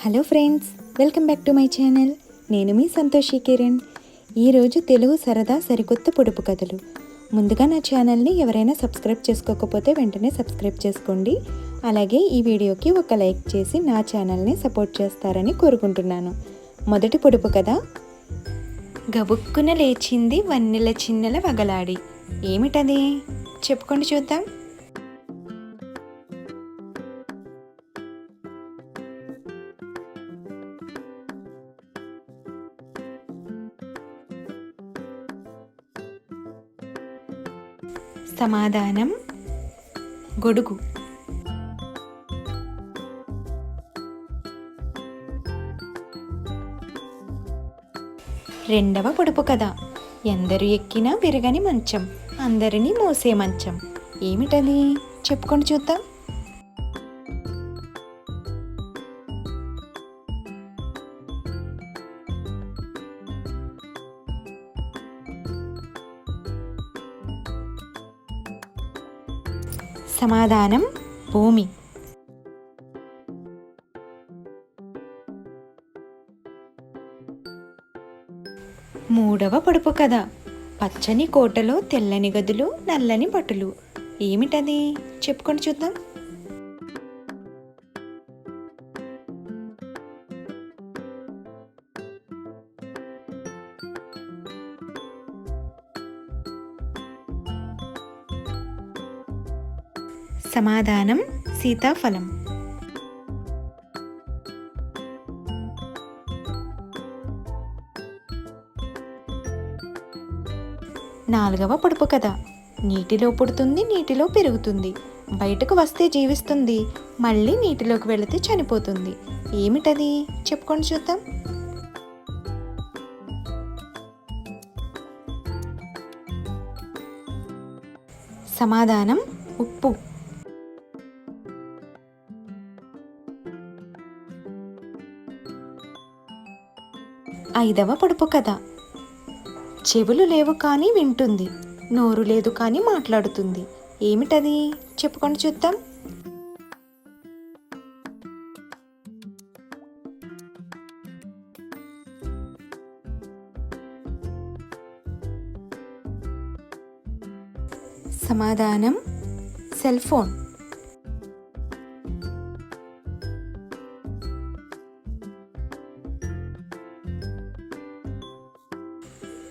Hello friends welcome back to my channel నేను మీ సంతోషి కిరణ్. ఈరోజు తెలుగు సరదా సరికొత్త పొడుపు కథలు. ముందుగా నా ఛానల్ని ఎవరైనా సబ్స్క్రైబ్ చేసుకోకపోతే వెంటనే సబ్స్క్రైబ్ చేసుకోండి. అలాగే ఈ వీడియోకి ఒక లైక్ చేసి నా ఛానల్ని సపోర్ట్ చేస్తారని కోరుకుంటున్నాను. మొదటి పొడుపు కథ. గబుక్కున లేచింది వన్నెల చిన్నెల వగలాడి. ఏమిటది? చెప్పుకోండి చూద్దాం. సమాధానం గొడుగు. రెండవ పొడుపు కథ. ఎందరు ఎక్కినా విరగని మంచం అందరినీ మోసే మంచం. ఏమిటది? చెప్పుకొని చూద్దాం. సమాధానం భూమి. మూడవ పొడుపు కథ. పచ్చని కోటలో తెల్లని గదులు నల్లని బట్టలు ఏమిటది? చెప్పుకొని చూద్దాం. సమాధానం సీతాఫలం. నాలుగవ పొడుపు కథ. నీటిలో పుడుతుంది నీటిలో పెరుగుతుంది. బయటకు వస్తే జీవిస్తుంది మళ్ళీ నీటిలోకి వెళితే చనిపోతుంది. ఏమిటది? చెప్పుకొని చూద్దాం. సమాధానం ఉప్పు. ఐదవ పొడుపు కథ. చెవులు లేవు కానీ వింటుంది నోరు లేదు కానీ మాట్లాడుతుంది. ఏమిటది? చెప్పుకొని చూద్దాం. సమాధానం సెల్ ఫోన్.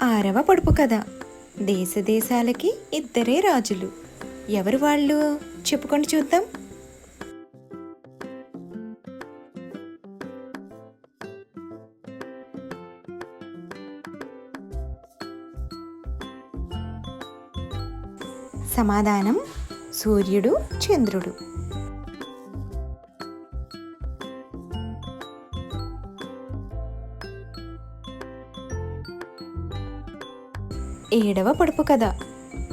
ఆరవ పొడుపు కథ. దేశ దేశాలకి ఇద్దరే రాజులు. ఎవరు వాళ్ళు? చెప్పుకొని చూద్దాం. సమాధానం. సూర్యుడు చంద్రుడు. ఏడవ పొడుపు కథ.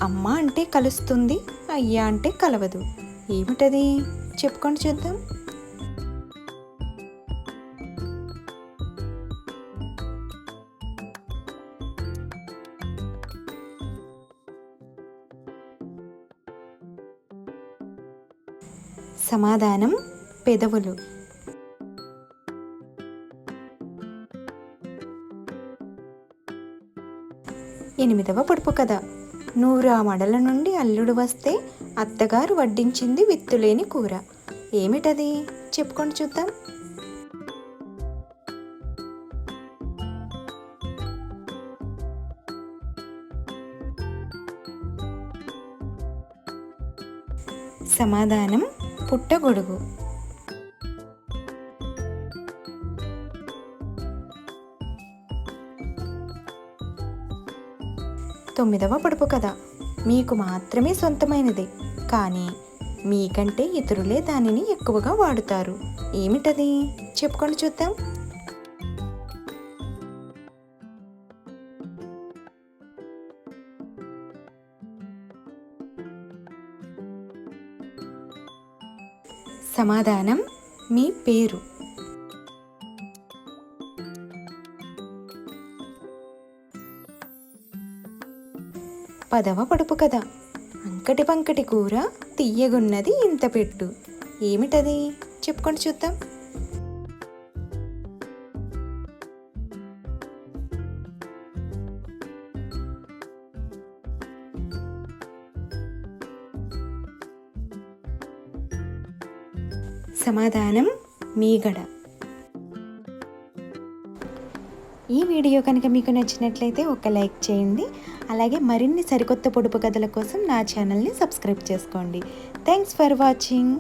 అమ్మ అంటే కలుస్తుంది అయ్యా అంటే కలవదు. ఏమిటది? చెప్పుకొని చూద్దాం. సమాధానం పెదవులు. ఎనిమిదవ పొడుపు కథ. నూరా మడల నుండి అల్లుడు వస్తే అత్తగారు వడ్డించింది విత్తులేని కూర. ఏమిటది? చెప్పుకొని చూద్దాం. సమాధానం పుట్టగొడుగు. తొమ్మిదవ పొడుపు కథ. మీకు మాత్రమే సొంతమైనది కానీ మీకంటే ఇతరులే దానిని ఎక్కువగా వాడుతారు. ఏమిటది? చెప్పుకొని చూద్దాం. సమాధానం మీ పేరు. పదవ పొడుపు కథ. అంకటి పంకటి కూర తీయగున్నది ఇంత పెట్టు. ఏమిటది? చెప్పుకొని చూద్దాం. సమాధానం మీగడ. ఈ వీడియో కనుక మీకు నచ్చినట్లయితే ఒక లైక్ చేయండి. అలాగే మరిన్ని సరికొత్త పొడుపు కథల కోసం నా ఛానల్ని సబ్స్క్రైబ్ చేసుకోండి. Thanks for watching